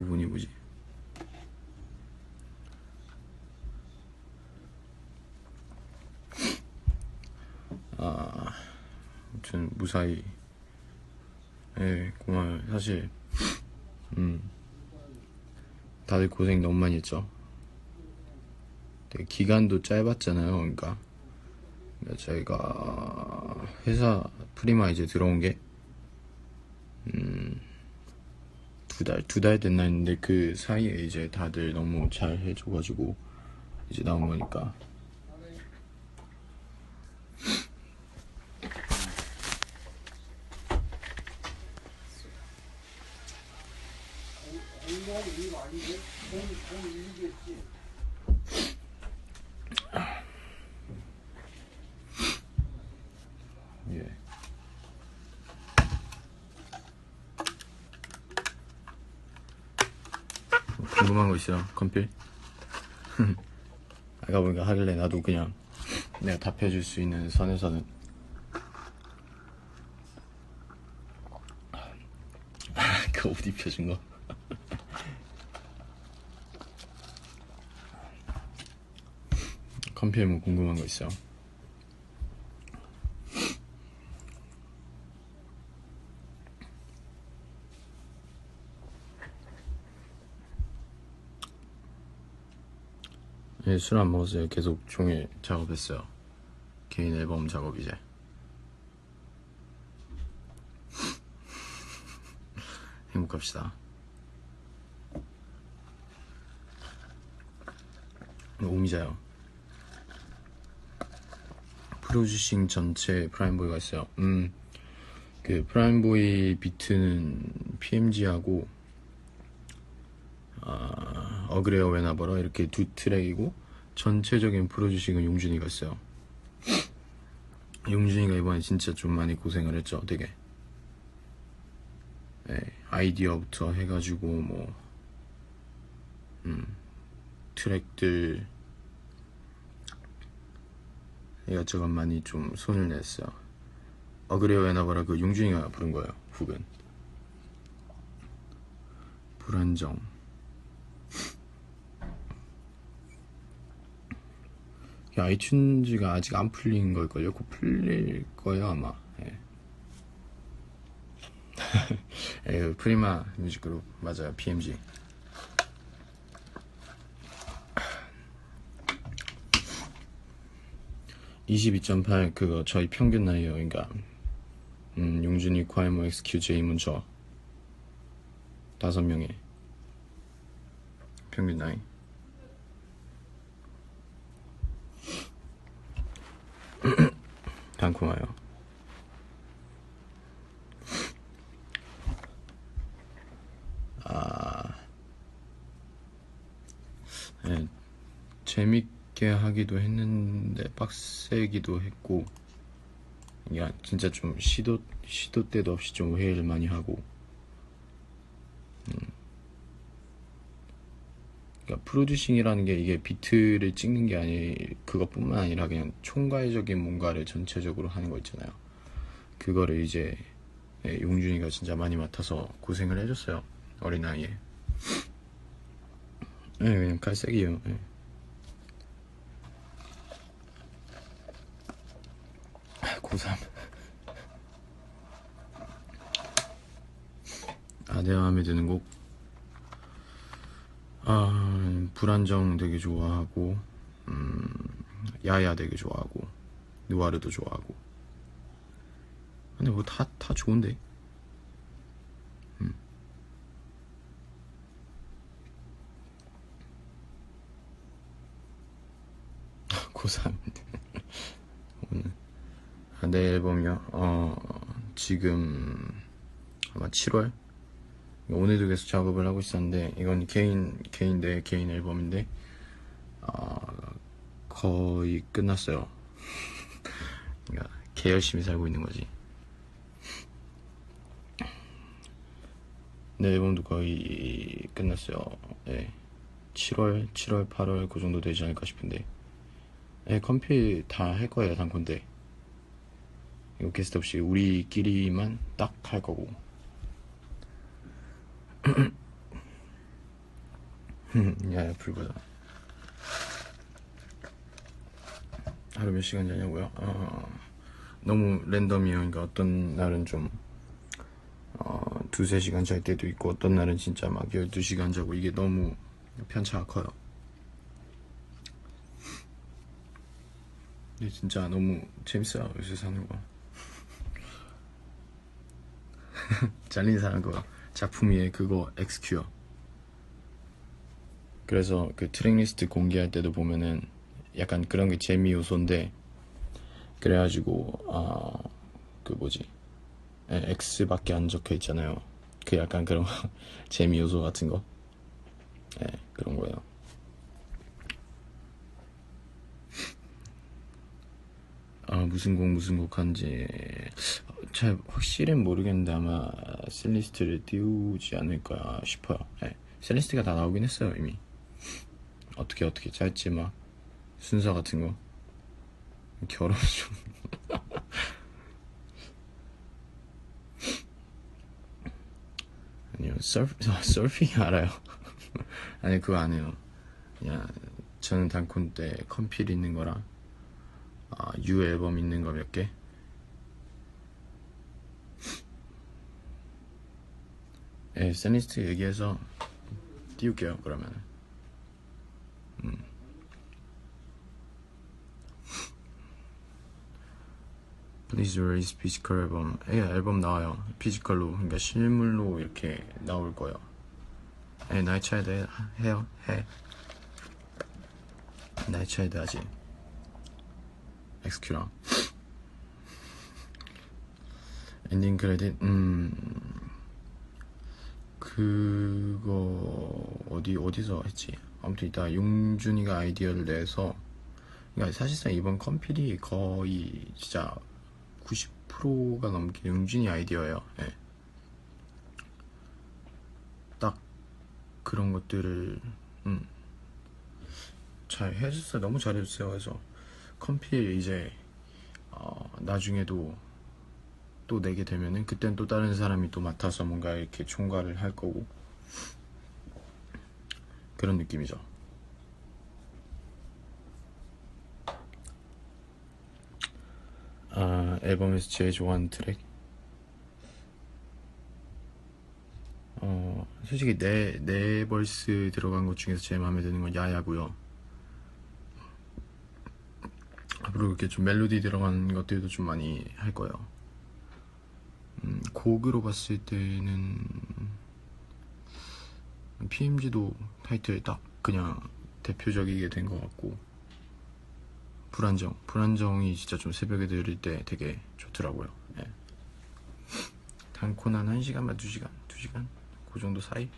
부분이 뭐지? 아, 아무튼 무사히 예, 고마워요. 사실 음 다들 고생 너무 많이 했죠. 되게 기간도 짧았잖아요. 그러니까, 그러니까 저희가 회사 프리마 이제 들어온 게 음, 두 달, 두 달 됐나 했는데 그 사이에 이제 다들 너무 잘 해줘가지고 이제 나온 거니까. 예. 뭐 있어요, 컴필? 아까 보니까 하길래 나도 그냥 내가 답해줄 수 있는 선에서는 그 옷 입혀준 거. 컴필 뭐 궁금한 거 있어요? 예, 술 안 먹었어요. 계속 종일 작업했어요. 개인 앨범 작업 이제. 행복합시다. 오미자요. 프로듀싱 전체 프라임보이가 있어요. 음, 그 프라임보이 비트는 PMG하고 아, 어그레어 웨나버러 이렇게 두 트랙이고 전체적인 프로듀싱은 용준이가 있어요. 용준이가 이번에 진짜 좀 많이 고생을 했죠, 되게. 네, 아이디어부터 해가지고 뭐 음, 트랙들 이것저것 많이 좀 손을 냈어요. 어그레어 웨나버러 그 용준이가 부른 거예요, 훅은. 불안정. 아이튠즈가 아직 안 풀린 걸걸요? 곧 풀릴 거예요 아마. 예. 예, 그 프리마 뮤직그룹 맞아요 PMG. (22.8) 그거 저희 평균 나이에요 그러니까 음, 용준이 과이모 엑스큐 제이문 저 다섯 명의 평균 나이 달콤해요. 아, 네, 재밌게 하기도 했는데 빡세기도 했고, 이게 진짜 좀 시도 시도 때도 없이 좀 회의를 많이 하고, 음. 그러니까 프로듀싱이라는 게 이게 비트를 찍는 게 아니 그것뿐만 아니라 그냥 총괄적인 뭔가를 전체적으로 하는 거 있잖아요. 그거를 이제 예, 용준이가 진짜 많이 맡아서 고생을 해줬어요. 어린 나이에. 네, 그냥 갈색이에요. 네. 고3. 아, 내 마음에 드는 곡. 아, 불안정 되게 좋아하고, 음, 야야 되게 좋아하고, 누아르도 좋아하고. 근데 뭐 다, 다 좋은데? 음. 고3. 오늘. 아, 내 앨범이요? 어, 지금 아마 7월? 오늘도 계속 작업을 하고 있었는데 이건 개인 개인 내 개인 앨범인데 어, 거의 끝났어요. 그러니까 개 열심히 살고 있는 거지. 내 앨범도 거의 끝났어요. 네. 7월, 7월, 8월 그 정도 되지 않을까 싶은데. 네, 컴필 다 할 거예요, 단콘데. 이거 게스트 없이 우리끼리만 딱 할 거고. 야 야 불보다 하루 몇 시간 자냐고요? 어, 너무 랜덤이에요. 그러니까 어떤 날은 좀 어, 두세 시간 잘 때도 있고 어떤 날은 진짜 막 12시간 자고 이게 너무 편차가 커요. 근데 진짜 너무 재밌어요. 요새 사는 거. 잘린 사람 그거 작품 위에 그거 엑스큐어. 그래서 그 트랙 리스트 공개할 때도 보면은 약간 그런 게 재미 요소인데 그래가지고 아그 뭐지 예, X밖에 안 적혀 있잖아요. 그 약간 그런 재미 요소 같은 거. 예, 그런 거예요. 아 무슨 곡 무슨 곡 한지. 잘 확실히 모르겠는데 아마 셀리스트를 띄우지 않을까 싶어요. 예, 셀리스트가 다 나오긴 했어요 이미. 어떻게 어떻게. 짤지 막. 순서 같은 거. 결혼 좀. 아니요 서프 서핑 알아요. 아니 그거 안 해요. 그냥 저는 단콘 때 컴필 있는 거랑 아, 앨범 있는 거 몇 개. 예, 셀리스트 얘기해서 띄울게요 그러면. Please release 피지컬 앨범. 예, 앨범 나와요. 피지컬로, 그러니까 실물로 이렇게 나올 거예요. 예, 나이 차이드 해- 해요. 해. 나이 차이드 하지. 엑스큐랑. 엔딩 크레딧, 음. 그거, 어디, 어디서 했지? 아무튼 이따 용준이가 아이디어를 내서, 그러니까 사실상 이번 컴필이 거의 진짜 90%가 넘게 용준이 아이디어예요. 예. 딱 그런 것들을 음, 잘 해줬어요. 너무 잘해줬어요. 그래서 컴필 이제 어, 나중에도 또 내게 되면은 그땐 또 다른 사람이 또 맡아서 뭔가 이렇게 총괄을 할 거고 그런 느낌이죠. 아, 앨범에서 제일 좋아하는 트랙? 어, 솔직히 네, 네 벌스 들어간 것 중에서 제일 마음에 드는 건 야야고요. 앞으로 이렇게 좀 멜로디 들어간 것들도 좀 많이 할 거예요. 음, 곡으로 봤을 때는 PMG도 타이틀 딱 그냥 대표적이게 된 것 같고 불안정 불안정이 진짜 좀 새벽에 들을 때 되게 좋더라고요. 예. 단콘 한 1시간만 2시간 2시간 그 정도 사이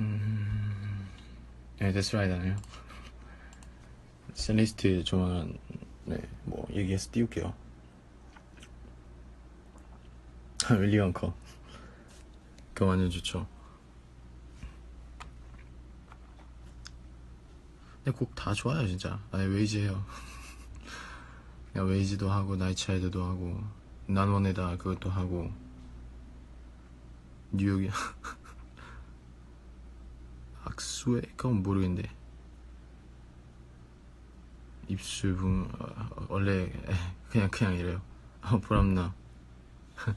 음, 네, that's right 하네요. 셀리스트 조만간 네, 뭐 얘기해서 띄울게요. 윌리언 커. 그거 완전 좋죠. 근데 곡 다 좋아요 진짜. 아니 웨이지해요. 그냥 웨이지도 하고 나이차이드도 하고 난원에다 그것도 하고 뉴욕이 악수에 그건 모르겠는데 입술 붕 어, 원래 에, 그냥 그냥 이래요. 어 보람나.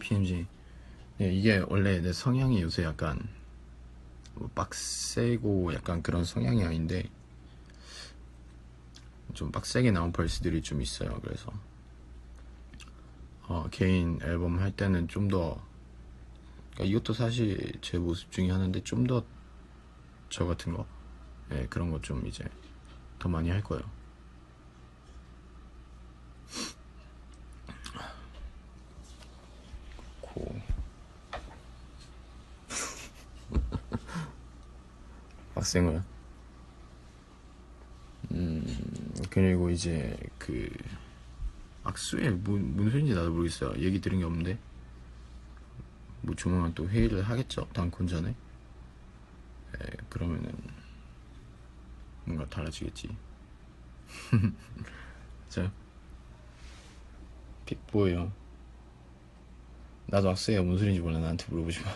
PMG. 네, 이게 원래 내 성향이 요새 약간 뭐 빡세고 약간 그런 성향이 아닌데 좀 빡세게 나온 벌스들이 좀 있어요. 그래서 어, 개인 앨범 할 때는 좀더 그러니까 이것도 사실 제 모습 중에 하나인데 좀 더 저 같은 거 예, 그런 거좀 이제 더 많이 할 거예요. 고 빡센 거야. 음 그리고 이제 그 악수에 뭔, 뭔 소리인지 나도 모르겠어요. 얘기 들은 게 없는데 뭐 조만간 또 회의를 하겠죠. 단콘 전에. 에, 그러면은 뭔가 달라지겠지. 자, 픽보예요. 나도 악세가 뭔 소리인지 몰라. 나한테 물어보지 마.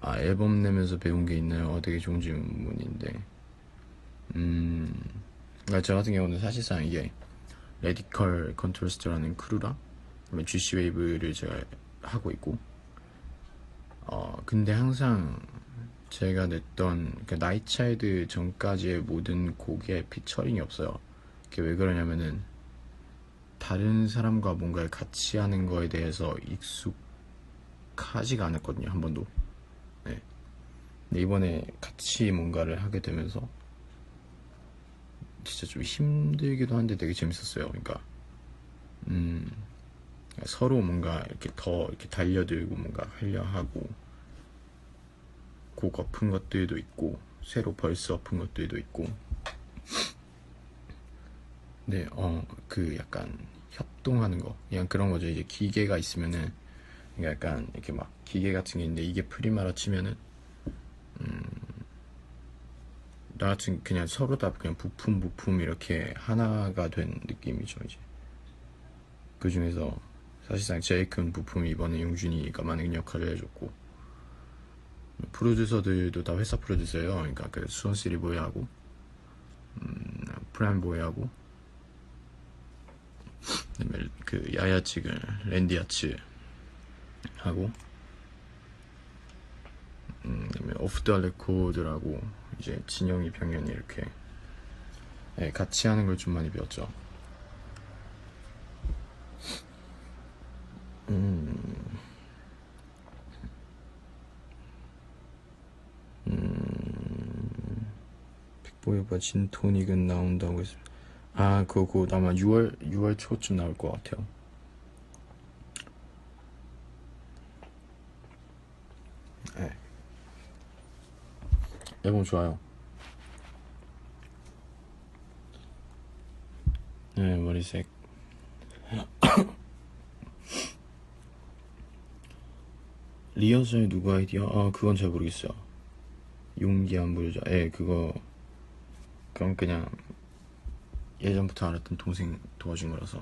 아, 앨범 내면서 배운 게 있나요? 어, 되게 좋은 질문인데. 음, 그러니까 저 같은 경우는 사실상 이게 레디컬 컨트라스트라는 크루랑 그다음에 GC 웨이브를 제가 하고 있고, 어, 근데 항상 제가 냈던 그 나이차이드 전까지의 모든 곡에 피처링이 없어요. 그게 왜 그러냐면은 다른 사람과 뭔가를 같이 하는 거에 대해서 익숙하지가 않았거든요, 한 번도. 네. 근데 이번에 같이 뭔가를 하게 되면서 진짜 좀 힘들기도 한데 되게 재밌었어요. 그러니까, 음, 서로 뭔가 이렇게 더 이렇게 달려들고 뭔가 하려 하고, 곡 엎은 것들도 있고, 새로 벌써 엎은 것들도 있고, 네, 어, 그 약간 협동하는 거. 그냥 그런 거죠. 이제 기계가 있으면은, 그러니까 약간 이렇게 막 기계 같은 게 있는데 이게 프리마라 치면은, 음, 나 같은 그냥 서로 다 그냥 부품 부품 이렇게 하나가 된 느낌이죠, 이제. 그 중에서 사실상 제일 큰 부품이 이번에 용준이가 많은 역할을 해줬고, 프로듀서들도 다 회사 프로듀서예요. 그러니까 그 수원시리 보이하고, 음, 프라임 보이하고, 그다음에 그 야야치그 랜디아츠 하고 음, 오프 더 레코드라고 이제 진영이 병현이 이렇게 네, 같이 하는 걸 좀 많이 배웠죠. 음, 음, 빅보이가 진토닉은 나온다고 했습니다. 아, 그거 아마 6월, 6월 초쯤 나올 것 같아요. 네. 앨범 좋아요. 네, 머리색. 리허설 누구 아이디어? 아, 그건 잘 모르겠어요. 용기 안 부르자. 예, 그거, 그건 그냥 예전부터 알았던 동생 도와준 거라서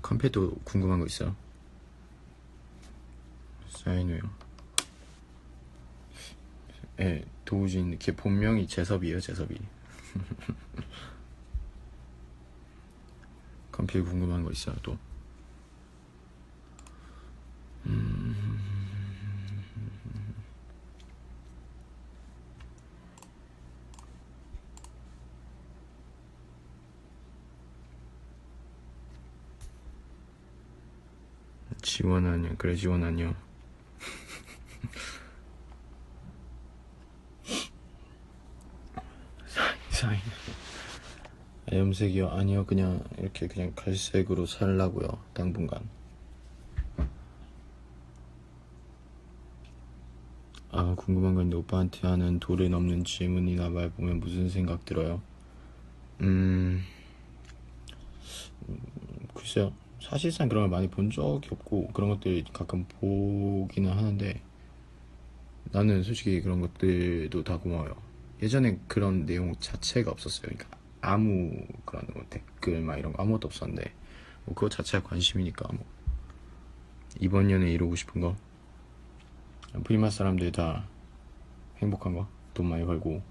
컴패도 궁금한 거 있어요? 사인회요. 예, 도우진 걔 본명이 재섭이에요 재섭이. 컴필 궁금한 거 있어요 또? 음... 지원하냐 그래 지원하냐 사인 사인 염색이요? 아니요 그냥 이렇게 그냥 갈색으로 살라고요 당분간 아 궁금한 건 오빠한테 하는 도를 넘는 질문이나 말 보면 무슨 생각 들어요? 음... 음, 글쎄요 사실상 그런 걸 많이 본 적이 없고 그런 것들 가끔 보기는 하는데 나는 솔직히 그런 것들도 다 고마워요 예전에 그런 내용 자체가 없었어요 그러니까 아무 그런 뭐 댓글 막 이런 거 아무것도 없었는데 뭐 그거 자체가 관심이니까 뭐 이번 년에 이루고 싶은 거. 프리마 사람들 다 행복한 거? 돈 많이 벌고.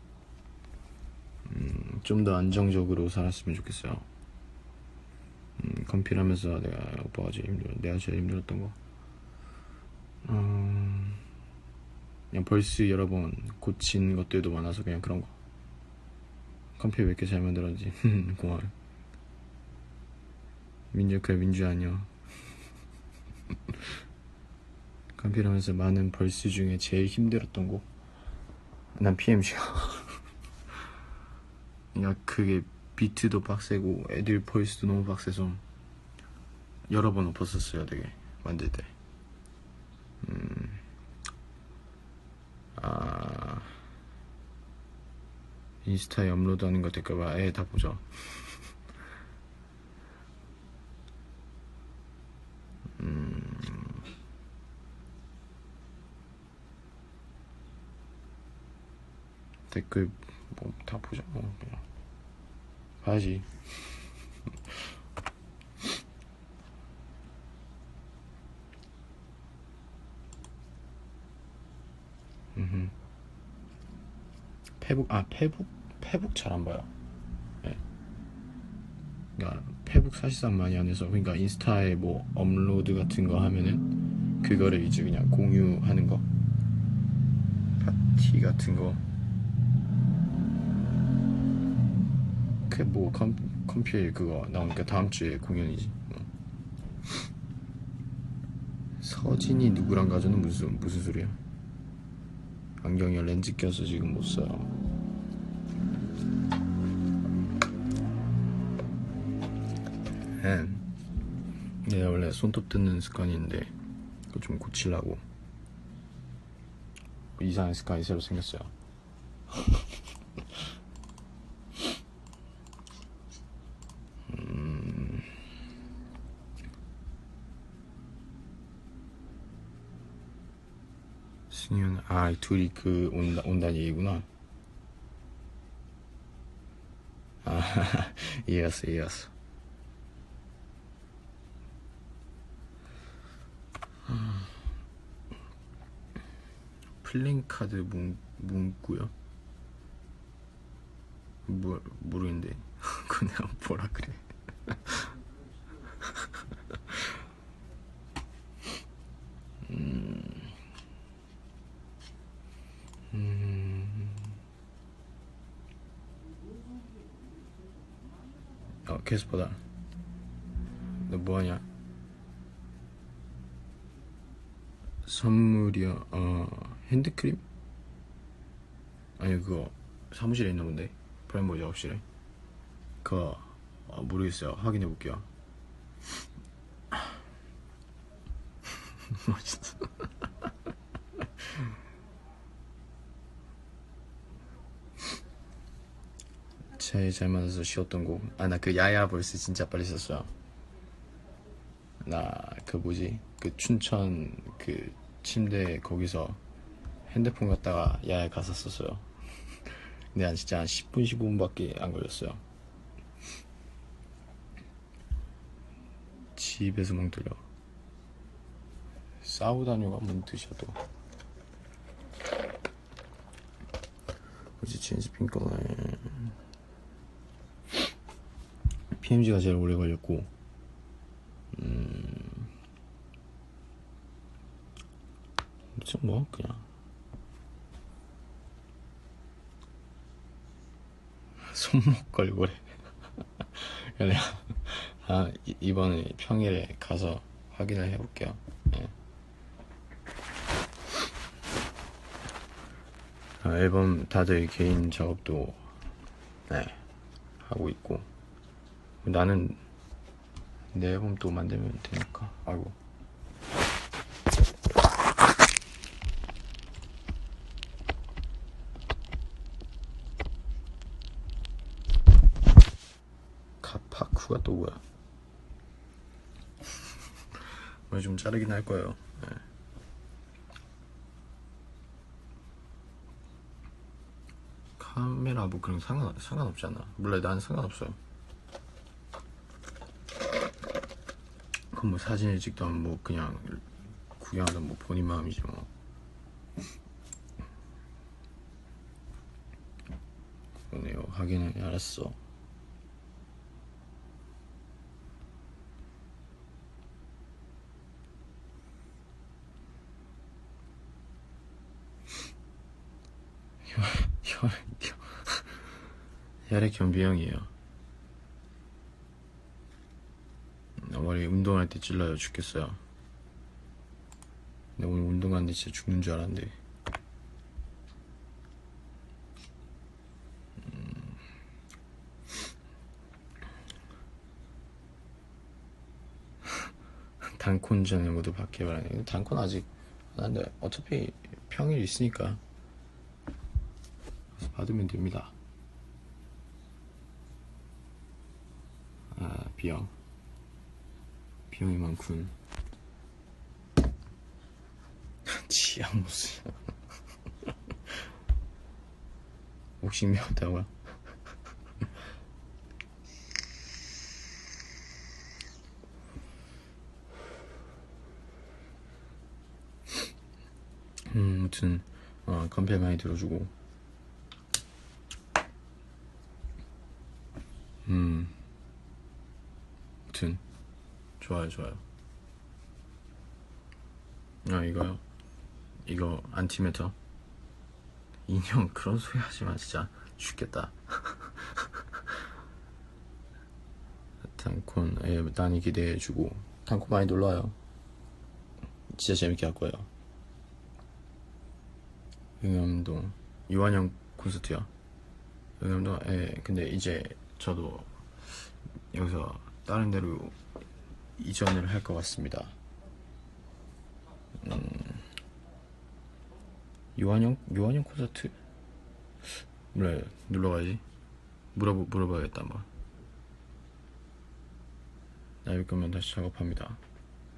음, 좀 더 안정적으로 살았으면 좋겠어요. 음, 컴필하면서 내가 오빠가 제일 힘들어 내가 제일 힘들었던 거. 음, 그냥 벌스 여러 번 고친 것들도 많아서 그냥 그런 거 컴퓨터 왜 이렇게 잘 만들었지? 고마워요. 민주 그래 민주 아니야. 컴퓨터 하면서 많은 벌스 중에 제일 힘들었던 곡? 난 PMC야. 야 그게 비트도 빡세고 애들 벌스도 너무 빡세서 여러 번 엎었었어요 되게 만들 때. 음. 아. 인스타에 업로드하는 거 댓글 봐. 아예 다 보죠. 음... 댓글 뭐 다 보죠 뭐 그냥. 봐야지. 페북 아 페북? 페북 잘안 봐요. 예. 그러니까 페북 사실상 많이 안 해서 그러니까 인스타에 뭐 업로드 같은 거 하면은 그거를 이제 그냥 공유하는 거 파티 같은 거. 그 뭐 컴필 그거 나오니까 다음 주에 공연이지. 뭐. 서진이 누구랑 가져는 무슨 무슨 소리야? 안경에 렌즈 껴서 지금 못 써. 앤 내가 원래 손톱 뜯는 습관이 있는데 그거 좀 고치려고 이상한 습관이 새로 생겼어요. 음, 승현 아 둘이 그 온다 온다는 얘기구나. 아 이해했어 이해했어. 플랜카드 문, 문구요? 뭐, 모르겠는데 그냥 뭐라 그래 음. 어, 캐스퍼다 너 뭐하냐 선물이요. 어 핸드크림? 아니 그거 사무실에 있는 건데 프라임모 작업실에. 그거 어, 모르겠어요. 확인해 볼게요. 멋있어. 제일 잘 맞아서 쉬었던 곡. 아 나 그 야야 벌스 진짜 빨리 썼어요. 나 그 뭐지 그 춘천 그 침대 거기서 핸드폰 갖다가 야야 갔었었어요. 근데 한 진짜 한 10분 15분밖에 안 걸렸어요. 집에서 멍 들려. 싸우다녀가 또. 뭐지 체인지 핑거네. PMG가 제일 오래 걸렸고 음, 좀뭐 그냥 손목 걸고래. 그래 아 이- 이번에 평일에 가서 확인을 해볼게요. 예. 아, 앨범 다들 개인 작업도 네, 하고 있고 나는 내 앨범 또 만들면 되니까 아이고 가파쿠가 또 뭐야 오늘 좀 자르긴 할 거예요. 네. 카메라 뭐 그런 거 상관 상관없지 않아. 몰라 난 상관없어요. 그럼 뭐 사진을 찍던 뭐 그냥 구경하던 뭐 본인 마음이지 뭐. 그러네요. 하기는 알았어 혈, 혈, 혈액 변비형이에요. 머리 운동할 때 찔러요 죽겠어요. 근데 오늘 운동하는데 진짜 죽는 줄 알았는데. 음. 단콘 전에 모두 받기 바라네. 단콘 아직 안 한데 어차피 평일 있으니까 받으면 됩니다. 아 비형 비형이 많군. 지향 무슨 옥식 매웠다고요? 음, 아무튼 어, 건배 많이 들어주고 음, 아무튼 좋아요, 좋아요. 아 이거요? 이거 안티메터? 인형 그런 소리 하지 마 진짜 죽겠다. 단콘에 많이 기대해주고 단콘 많이 놀러와요. 진짜 재밌게 할 거예요. 응암동 유한형 콘서트요. 응암동 예 근데 이제 저도 여기서 다른 데로 이전을 할 것 같습니다. 유한형 유한형 콘서트? 몰라요. 놀러 가야지. 물어보 물어봐야겠다 한번 나일 거면 다시 작업합니다.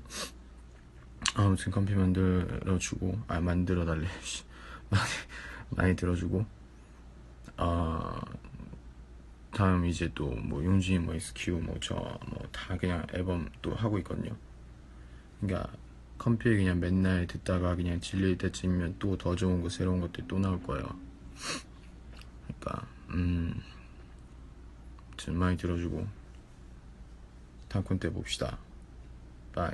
아무튼 컴피 만들어 주고 아 만들어 달래. 씨. 많이 많이 들어주고. 아 다음 이제 또 뭐 용진이 뭐 SQ 뭐 저 뭐 다 그냥 앨범 또 하고 있거든요 그러니까 컴퓨터 그냥 맨날 듣다가 그냥 질릴 때쯤이면 또 더 좋은 거 새로운 것들 또 나올 거예요. 그러니까 음, 좀 많이 들어주고 다음 콘때 봅시다. 바이.